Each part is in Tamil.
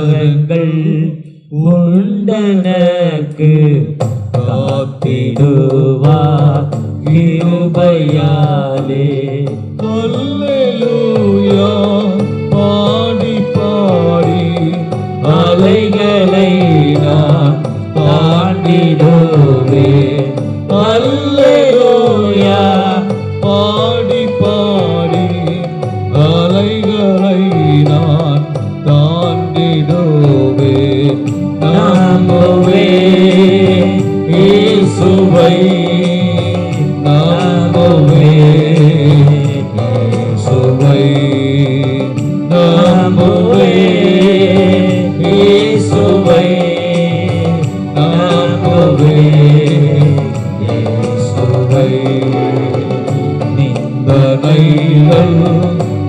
வரங்கள் உண்டனக்கு காத்திடுவா கிருபையாலே. அல்லேலூயா பாடி பாடி அலைகளை நான் தாண்டிடுவேன்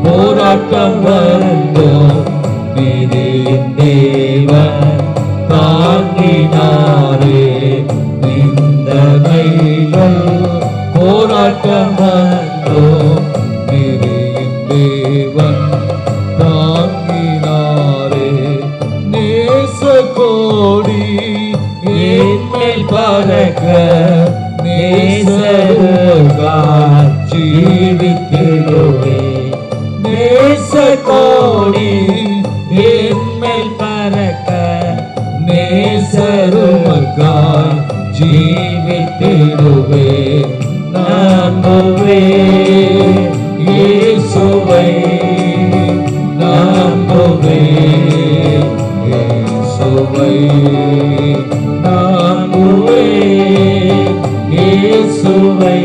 போராட்டம் வந்தோம் நீதியின் தேவன் தாங்கினாரே ജീവിക്കുന്നുവേ മേശക്കോടി എമ്മൽ പറക്ക മേശരുമക്കായി ജീവിത്തിടുവേ നമ്പുവേ യേശുവേ നമ്പുവേ യേശുവേ നമ്പുവേ യേശുവേ